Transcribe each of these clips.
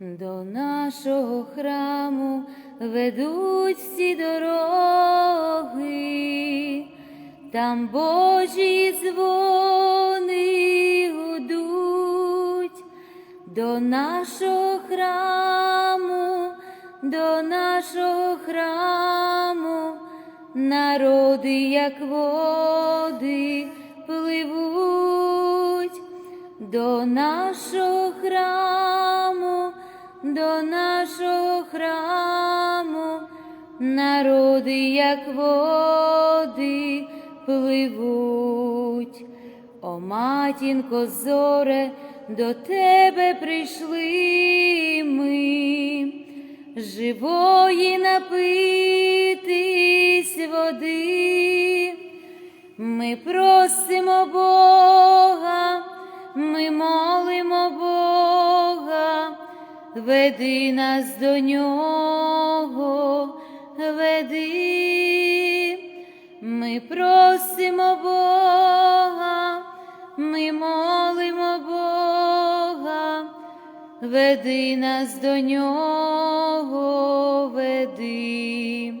До нашого храму ведуть всі дороги, там Божі дзвони гудуть, до нашого храму, до нашого храму, народи, як води, пливуть. До нашого храму, до нашого храму, народи, як води, пливуть. О, матінко, зоре, до тебе прийшли ми, живої напитись води. Ми просимо Бога, ми молимо Бога, веди нас до нього, веди. Ми просимо Бога, ми молимо Бога, веди нас до нього, веди.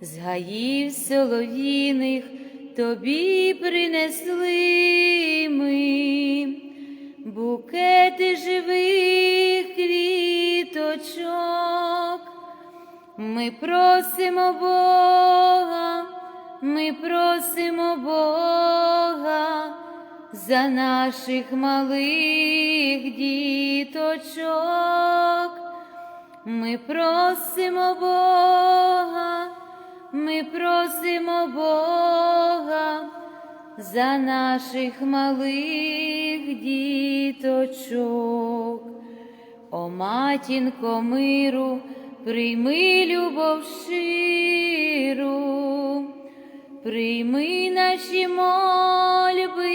З гаїв солов'їних тобі принесли ми букети живих квіточок. Ми просимо Бога, ми просимо Бога за наших малих діточок. Ми просимо Бога, ми просимо Бога за наших малих діточок. О, матінко миру, прийми любов щиру, прийми наші мольби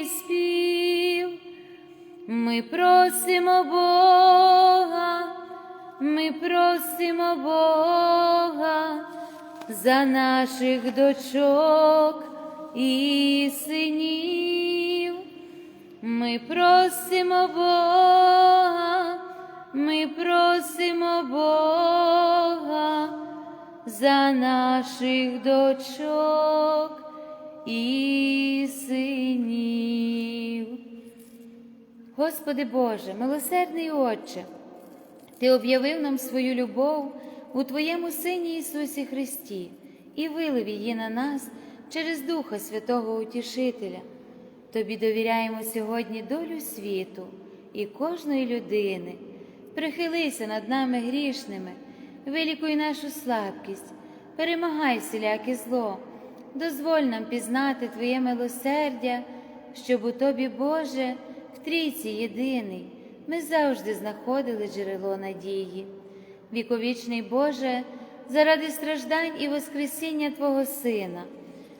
і спів. Ми просимо Бога, ми просимо Бога за наших дочок і синів. Ми просимо Бога, ми просимо Бога за наших дочок і синів. Господи Боже, милосердний Отче, Ти об'явив нам свою любов у Твоєму Сині Ісусі Христі і вилив її на нас через Духа Святого Утішителя. Тобі довіряємо сьогодні долю світу і кожної людини. Прихилися над нами грішними, вилікуй нашу слабкість, перемагай всіляке зло, дозволь нам пізнати Твоє милосердя, щоб у Тобі, Боже, в трійці єдиний, ми завжди знаходили джерело надії. Віковічний Боже, заради страждань і Воскресіння Твого Сина,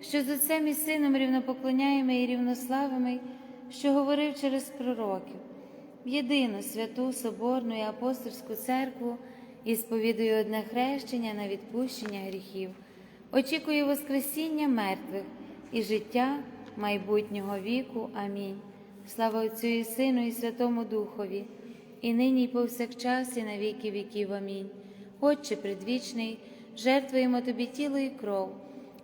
що з Отцем і Сином рівнопоклоняємо і рівнославимо, що говорив через пророків в єдину святу Соборну і апостольську церкву і сповідую одне хрещення на відпущення гріхів, очікую Воскресіння мертвих і життя майбутнього віку. Амінь. Слава Отцю і Сину, і Святому Духові, і нині, і повсякчас, і на віки віків. Амінь. Отче предвічний, жертвуємо Тобі тіло і кров,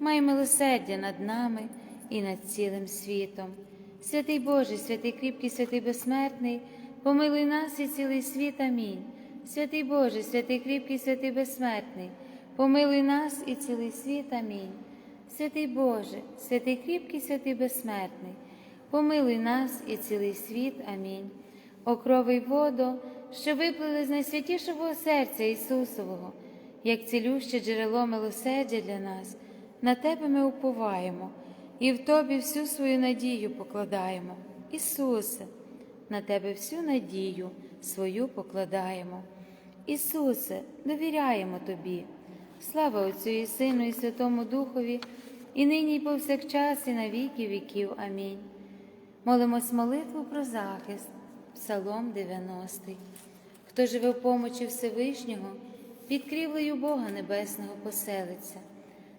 май милосердя над нами і над цілим світом. Святий Боже, святий кріпкий, святий безсмертний, помилуй нас і цілий світ. Амінь. Святий Боже, святий кріпкий, святий безсмертний, помилуй нас і цілий світ. Амінь. Святий Боже, святий кріпкий, святий безсмертний, помилуй нас і цілий світ. Амінь. О крови й воду, що виплили з найсвятішого серця Ісусового, як цілюще джерело милосердя для нас, на Тебе ми уповаємо і в Тобі всю свою надію покладаємо. Ісусе, на Тебе всю надію свою покладаємо. Ісусе, довіряємо Тобі. Слава Отцю і Сину, і Святому Духові, і нині, і повсякчас, і на віки віків. Амінь. Молимось молитву про захист, Псалом 90. Хто живе в помочі Всевишнього, під крівлею Бога Небесного поселиться.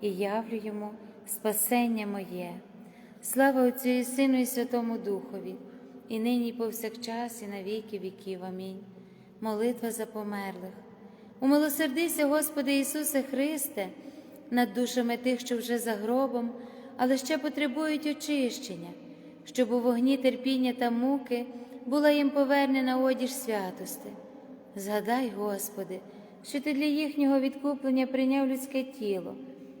і явлю йому спасення моє. Слава Отцю і Сину, і Святому Духові, і нині, і повсякчас, і на віки віків. Амінь. Молитва за померлих. Умилосердися, Господи Ісусе Христе над душами тих, що вже за гробом, але ще потребують очищення, щоб у вогні терпіння та муки була їм повернена одіж святости. Згадай, Господи, що Ти для їхнього відкуплення прийняв людське тіло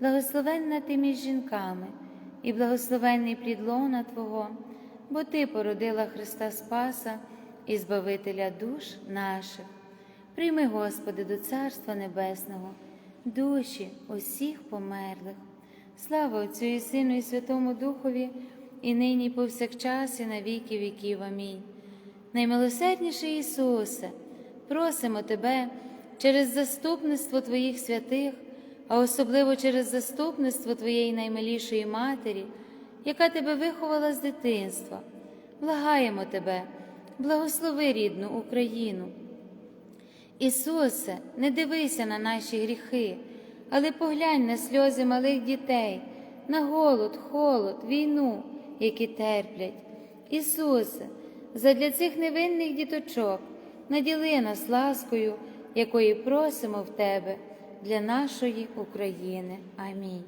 благословенна ти між жінками, і благословенний плід лона Твого, бо Ти породила Христа Спаса і Збавителя душ наших. Прийми, Господи, до Царства Небесного, душі усіх померлих. Слава Отцю і Сину, і Святому Духові, і нині, і повсякчас, і на віки віків. Амінь. Наймилосердніший Ісусе, просимо Тебе через заступництво Твоїх святих, а особливо через заступництво Твоєї наймилішої Матері, яка Тебе виховала з дитинства. Благаємо Тебе, благослови рідну Україну. Ісусе, не дивися на наші гріхи, але поглянь на сльози малих дітей, на голод, холод, війну, які терплять. Ісусе, задля цих невинних діточок наділи нас ласкою, якої просимо в Тебе для нашої України. Амінь.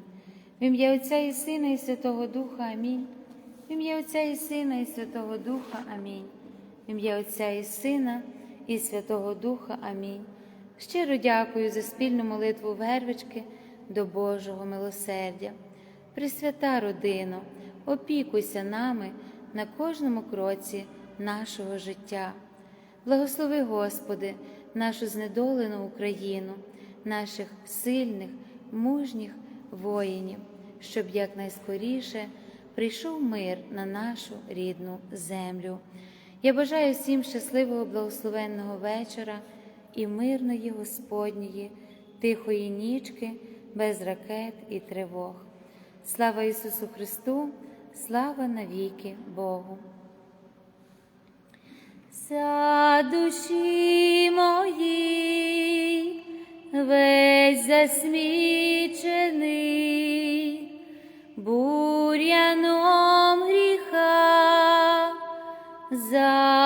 В ім'я Отця і Сина, і Святого Духа Амінь. В ім'я Отця і Сина, і Святого Духа Амінь. В ім'я Отця і Сина, і Святого Духа Амінь. Щиро дякую за спільну молитву вервички до Божого милосердя. Пресвята родино, опікуйся нами на кожному кроці нашого життя. Благослови, Господи, нашу знедолену Україну, наших сильних, мужніх воїнів, щоб якнайскоріше прийшов мир на нашу рідну землю. Я бажаю всім щасливого благословенного вечора і мирної Господньої, тихої нічки, без ракет і тривог. Слава Ісусу Христу, слава навіки Богу. За душі моїй весь засмічений бур'яном гріха, закосичений,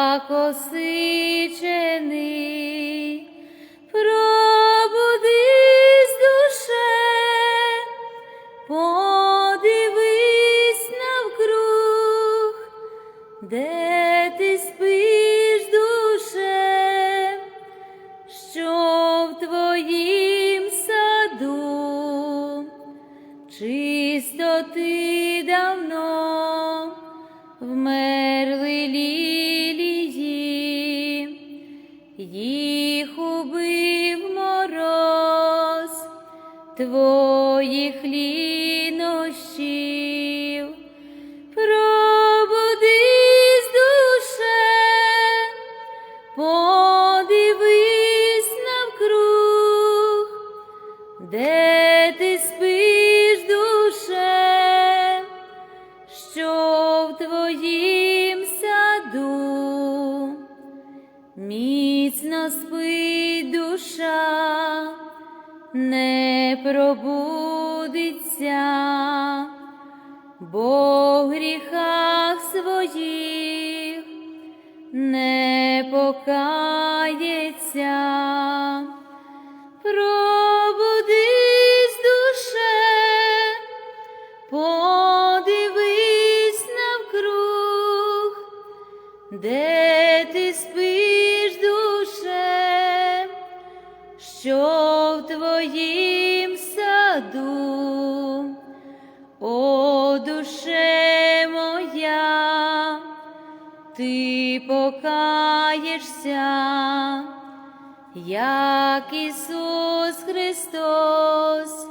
подивись навкруг, де ти спиш, душе, що в твоїм саду. О, душе моя, ти покаєшся, як Ісус Христос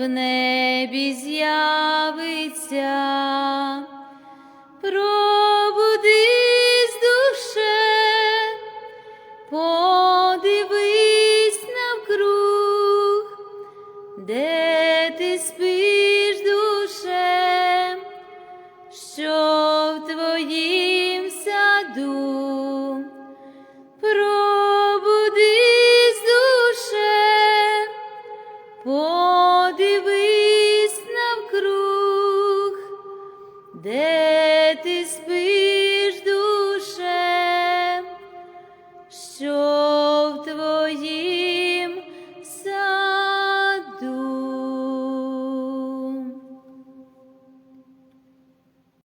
в небі з'явиться.